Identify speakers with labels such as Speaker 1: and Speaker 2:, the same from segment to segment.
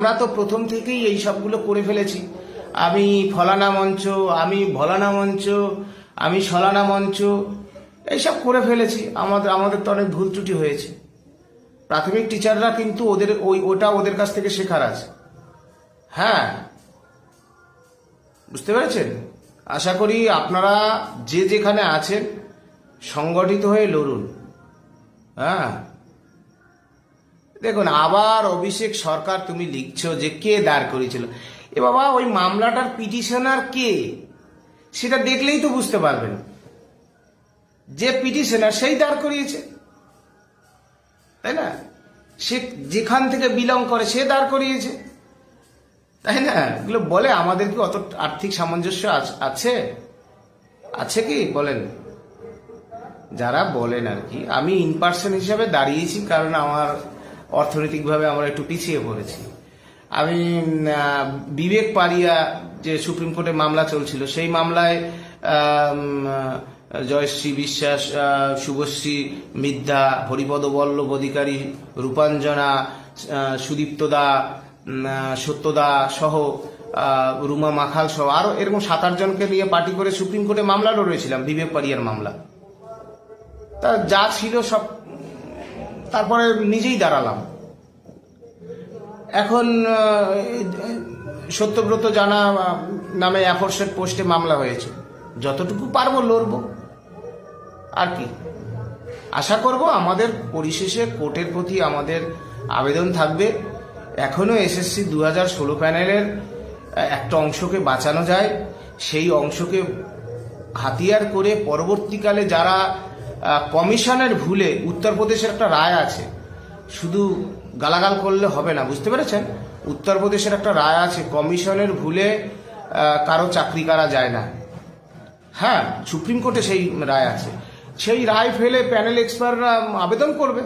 Speaker 1: আমরা তো প্রথম থেকেই এই সবগুলো করে ফেলেছি। আমি ফলানা মঞ্চ, আমি ভলানা মঞ্চ, আমি সলানা মঞ্চ, এইসব করে ফেলেছি। আমাদের আমাদের তো অনেক ভুল ত্রুটি হয়েছে। প্রাথমিক টিচাররা কিন্তু ওদের ওই, ওটা ওদের কাছ থেকে শেখার আছে। হ্যাঁ। বুঝতে পেরেছেন? আশা করি আপনারা যে যেখানে আছেন, সংগঠিত হয়ে লড়ুন। হ্যাঁ। দেখুন, আবার অভিষেক সরকার তুমি লিখছো যে কে দাঁড় করিয়েছিল। এ বাবা, ওই মামলাটার পিটিশনার কে? সেটা দেখলেই তো বুঝতে পারবেন। যে পিটিশনার, সেই দাঁড় করিয়েছে। তাই না? সে যেখান থেকে বিলং করে, সে দাঁড় করিয়েছে। তাই না? এগুলো বলে আমাদের কি অত আর্থিক সামঞ্জস্য আছে আছে? কি? বলেন। যারা বলেন আর কি, আমি ইন পার্সন হিসাবে দাঁড়িয়েছি কারণ আমার অর্থনৈতিকভাবে আমরা একটু পিছিয়ে পড়েছি। আমি বিবেক পারিয়া যে সুপ্রিম কোর্টে মামলা চলছিল, সেই মামলায় জয়শ্রী বিশ্বাস শুভশ্রী মিদ্যা, হরিপদ বল্লভ অধিকারী, রূপাঞ্জনা সুদীপ্ত দা সত্যদা সহ রুমা মাখাল সহ আরও এরকম সাত আট জনকে নিয়ে পার্টি করে সুপ্রিম কোর্টে মামলা লড়েছিলাম বিবেক পারিয়ার মামলা। তা যা ছিল সব, তারপরে নিজেই দাঁড়ালাম। এখন সত্যব্রত জানা নামে অ্যাফোর্সের পোস্টে মামলা হয়েছে। যতটুকু পারব লড়ব। আর কি? আশা করব আমাদের পরিশেষে কোর্টের প্রতি আমাদের আবেদন থাকবে। এখনও এসএসসি দু হাজার ষোলো প্যানেলের একটা অংশকে বাঁচানো যায়। সেই অংশকে হাতিয়ার করে পরবর্তীকালে যারা কমিশনের ভুলে উত্তরপ্রদেশের একটা রায় আছে, শুধু গালাগাল করলে হবে না, বুঝতে পেরেছেন? উত্তরপ্রদেশের একটা রায় আছে, কমিশনের ভুলে কারও চাকরি করা যায় না। হ্যাঁ সুপ্রিম কোর্টে সেই রায় আছে। সেই রায় ফেলে প্যানেল এক্সপার্টরা আবেদন করবে।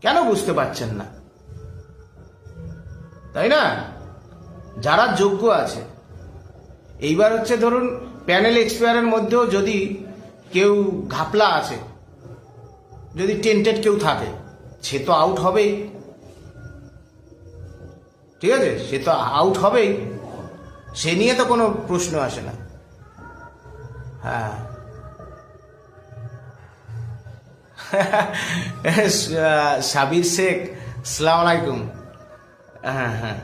Speaker 1: কেন বুঝতে পারছেন না? তাই না? যারা যোগ্য আছে। এইবার হচ্ছে ধরুন, প্যানেল এক্সপায়ারের মধ্যেও যদি কেউ ঘাপলা আছে, যদি টেন্টেড কেউ থাকে সে তো আউট হবেই ঠিক আছে? সে তো আউট হবেই সে নিয়ে তো কোনো প্রশ্ন আসে না। হ্যাঁ। সাবির শেখ, সালাম আলাইকুম। হ্যাঁ হ্যাঁ।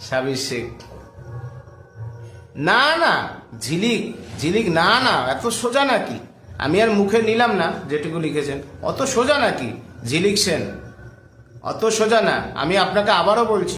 Speaker 1: সাবির শেখ। না না, ঝিলিক ঝিলিক, না না, এত সোজা নাকি? আমি আর মুখে নিলাম না যেটুকু লিখেছেন। অত সোজা নাকি? ঝিলিক সেন। অত সোজা না। আমি আপনাকে আবারও বলছি।